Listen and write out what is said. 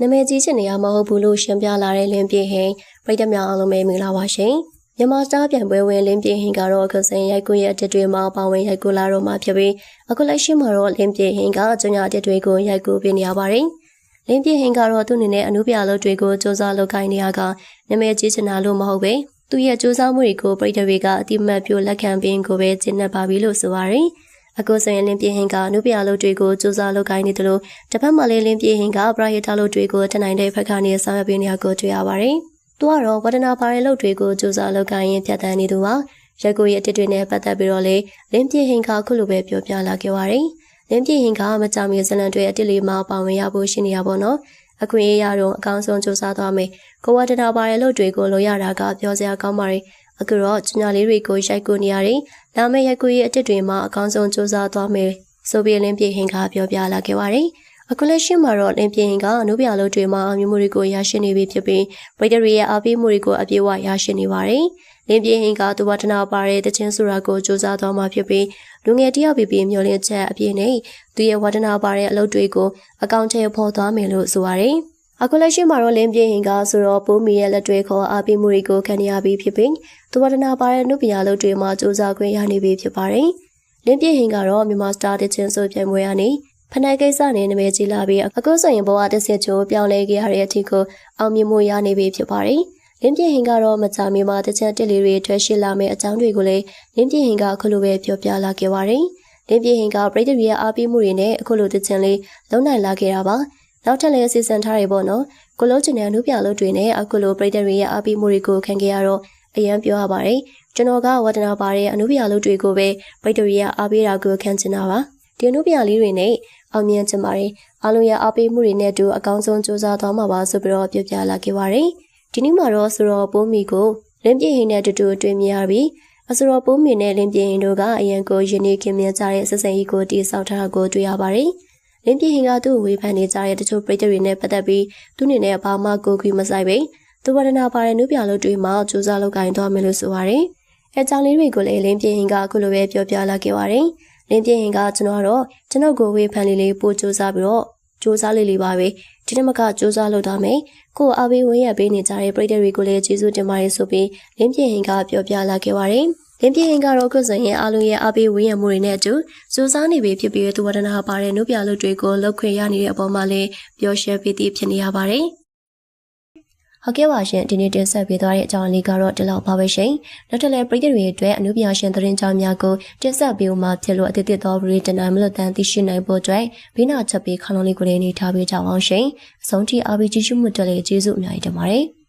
နာမည်ကြီးချင်နေရမဟုတ်ဘူးလို့ရှင်းပြလာတဲ့လင်းပြင်းဟင်ပြိတ္တများအားလုံးပဲမင်္ဂလာပါရှင်မြန်မာစတားပြန်ပွဲဝင်လင်းပြင်းဟင်ကတော့အခုစဉ်ရိုက်ကူရဲ့အတက်တွေမှာပါဝင်ရိုက်ကူလာတော့မှာဖြစ်ပြီးအခုလက်ရှိမှာတော့လင်းပြင်းဟင်ကကျညာအတက်တွေကိုရိုက်ကူပေးနေရပါတယ်လင်းပြင်းဟင်ကတော့သူ့အနေနဲ့အမှုပြလုပ်တွေကိုစူးစမ်းလုပ်ကိုင်နေရကနာမည်ကြီးချင်တာလို့မဟုတ်ပဲသူ့ရဲ့စူးစမ်းမှုတွေကိုပြိတ္တတွေကအတိမတ်ပြုလက်ခံပင်ကိုပဲကျင့်နှက်ပါပြီလို့ဆိုပါတယ်။ အခုဆိုရင်လင်းပြေဟင်ကအနုပြလုပ်တွေကိုစူးစမ်းလုပ်ကိုင်းနေတယ်လို့တစ်ဖက်မှာလည်းလင်းပြေဟင်ကပရာဟိတလုပ်တွေကိုထနိုင်တဲ့ဖက်ကနေဆောင်ရွက်ပေးနေရကိုတွေ့ရပါတယ်။သူကတော့ဝဒနာပါတဲ့လုပ်တွေကိုစူးစမ်းလုပ်ကိုင်းရင်ဖြတ်တန်းနေသူပါ။ရက်ကိုရဲ့အတစ်တွေနဲ့ပတ်သက်ပြီးတော့လေလင်းပြေဟင်ကခုလိုပဲပြောပြလာခဲ့ပါတယ်။လင်းပြေဟင်ကမကြမီဇလန်တွေအတစ်လေးမှာပါဝင်ရဖို့ရှိနေရပါတော့။အခွင့်အရေးရတော့အကောင်းဆုံးစူးစမ်းသွားမယ်။ကိုဝဒနာပါတဲ့လုပ်တွေကိုလိုရတာကပြောစရာကောင်းပါတယ်။ အခုတော့ကျညာလေးတွေကိုရိုက်ကူနေရတယ်။လာမယ့်ရိုက်ကူရဲ့အတစ်တွေမှာအကောင်းဆုံးစူးစမ်းသွားမယ်ဆိုပြီးလင်းပြေဟင်ကပြောပြလာခဲ့ပါတယ်။အခုလက်ရှိမှာတော့လင်းပြေဟင်ကအနုပြလို့တွေမှာအမျိုးမျိုးတွေကိုရရှိနေပြီဖြစ်ပြီးဗိဒရီရဲ့အပိမှုတွေကိုအပြည့်အဝရရှိနေပါတယ်။လင်းပြေဟင်ကသူဝတနာပါတဲ့တခြင်းဆိုတာကိုစူးစမ်းသွားမှာဖြစ်ပြီးလူငယ်တယောက်ပြပြမျောလင်းချက်အပြည့်နဲ့သူရဲ့ဝတနာပါတဲ့အလုပ်တွေကိုအကောင့်ထဲပေါ်သွားမယ်လို့ဆိုပါတယ်။ အခုလက်ရှိမှာတော့လင်းပြေဟင်ကဆိုတော့ပိုးမီရဲ့လက်တွေခေါ်အားပေးမှုတွေကိုခံရပြီးဖြစ်ပြီးသူဝတနာပါတဲ့နုပညာလုပ်တွေမှာစူးစမ်းခွင့်ရနေပြီဖြစ်ပါတယ်။လင်းပြေဟင်ကတော့မြန်မာစတာတချင်းဆိုပြိုင်ပွဲကနေဖနက်ကိစ္စနဲ့နာမည်ကြီးလာပြီးအခုဆိုရင်ဘဝတစ်ဆက်ချိုးပြောင်းလဲခဲ့ရတဲ့အထီကိုအောင်မြင်မှုရနေပြီဖြစ်ပါတယ်။လင်းပြေဟင်ကတော့မကြမီမှာတချမ်းတက်လေးတွေထွက်ရှိလာမယ့်အကြောင်းတွေကိုလည်းလင်းပြေဟင်ကအခုလိုပဲပြောပြလာခဲ့ပါတယ်။လင်းပြေဟင်ကပြည်သူတွေရဲ့အားပေးမှုတွေနဲ့အခုလိုတချမ်းလေးလုံနိုင်လာခဲ့တာပါ။ နောက်ထပ်လည်းစီစဉ်ထားရပေါ့နော်။ကိုလုံးချင်တဲ့အမှုပြလို့တွေနဲ့အခုလိုပြည်သူတွေရဲ့အားပေးမှုတွေကိုခံခဲ့ရတော့အရန်ပြောရပါတယ်။ကျွန်တော်ကဝတနာပါတဲ့အမှုပြလို့တွေကိုပဲပြည်သူတွေရဲ့အားပေးတာကိုခံချင်တာပါ။ဒီအမှုပြလေးတွေနဲ့အောင်မြင်ချင်ပါတယ်။အားလုံးရဲ့အားပေးမှုတွေနဲ့အတူအကောင်းဆုံးစူးစမ်းသွားမှာပါဆိုပြီးတော့ပြောပြလာခဲ့ပါတယ်။ဒီနေ့မှာတော့ဆိုတော့ပိုးမီကိုလင်းပြင်းဟင်းနဲ့တူတူတွေ့မြင်ရပြီးအဆိုတော့ပိုးမီနဲ့လင်းပြင်းဟင်းတို့ကအရန်ကိုယင်းနေခင်မြင်ကြတဲ့ဆက်ဆံရေးကိုတည်ဆောက်ထားတာကိုတွေ့ရပါတယ်။ လင်းပြင်းဟင်းကသူ့ဝေဖန်နေကြတဲ့တချို့ပြည်သူတွေနဲ့ပတ်သက်ပြီးသူ့အနေနဲ့ဘာမှကိုခွေမဆိုင်ပဲသူဝရဏပါတဲ့နုပြလို့တွေ့မှစူးစမ်းလုပ်ကိုင်သွားမယ်လို့ဆိုပါတယ်။အဲကြောင့်လေးတွေကိုလည်းလင်းပြင်းဟင်းကအခုလိုပဲပြောပြလာခဲ့ပါတယ်။လင်းပြင်းဟင်ကကျွန်တော်ကတော့ကျွန်တော်ကိုဝေဖန်လေးလေးပို့စူးစမ်းပြီးတော့စူးစမ်းလေးလေးပါပဲဒီနေ့မကစူးစမ်းလုပ်သားမယ်ကိုအားပေးဝင်းရပေးနေကြတဲ့ပရိသတ်တွေကိုလည်းကျေးဇူးတင်ပါတယ်ဆိုပြီးလင်းပြင်းဟင်ကပြောပြလာခဲ့ပါတယ် လင်းပြင်းဟင်ကတော့ခုဆိုရင်အားလုံးရဲ့အားပေးဝင်းရမှုတွေနဲ့အတူစူးစမ်းနေပြီဖြစ်ပြီးသူဝဒနာပါတဲ့နှုတ်ပြလုပ်တွေကိုလောက်ခွင့်ရနေတဲ့အပေါ်မှာလည်းပျော်ရွှင်ပြီးဖြစ်နေရပါတယ်ဟုတ်ကဲ့ပါရှင်ဒီနေ့တင်ဆက်ပေးသွားတဲ့အကြောင်းလေးကတော့ဒီလောက်ပါပဲရှင်နောက်ထပ်လည်းပရိသတ်တွေအတွက်အနုပညာရှင်သတင်းကြောင်းများကိုတင်ဆက်ပေးဦးမှာဖြစ်လို့အသစ်သစ်သောဗရီတနိုင်မလို့တန်သိရှိနိုင်ဖို့အတွက်ဘေးနာချက်ပေးခလုံးလေးကိုလည်းနေထားပေးကြအောင်ရှင်အဆုံးထိအားပေးကြည့်ရှုမှုတက်လေကျေးဇူးအများကြီးတင်ပါတယ်